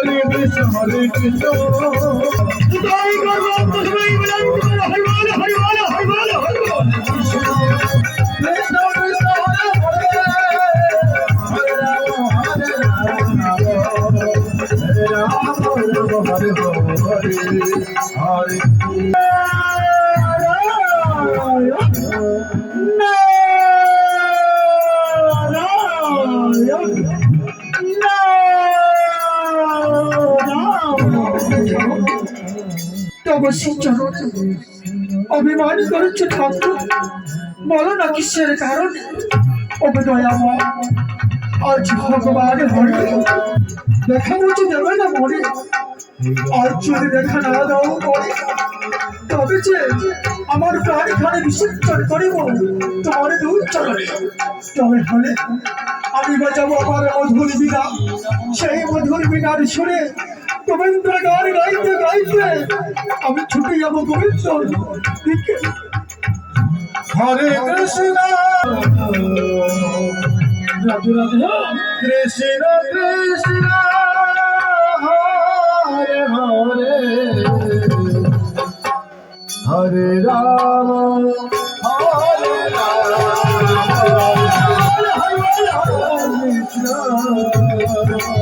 হরে কৃষ্ণ হরে কৃষ্ণ। জয় গর্ব তসমাই Hare Hare বল হরে তপস্বী চরণে অভিমান করেছে ঠাকুর। বলো না কিসের কারণে? ওকে দয়ামা আজ ভগবান হরে দেখা বুঝে দেবে না মনে? আজ যদি দেখা না দাও পরে তবে যে আমার প্রাণ খানে বিসর্জন করিব, তোমার দূর চরণে তবে হলে আমি বাজাবো আমার মধুর বিনা। সেই মধুর বিনার সুরে গোবিন্দের গান গাইতে গাইতে আমি ছুটে যাব গোবিন্দর দিকে। হরে কৃষ্ণ। কৃষ্ণ কৃষ্ণ, হরে হরে। হরে রাম হরে রাম। কৃষ্ণ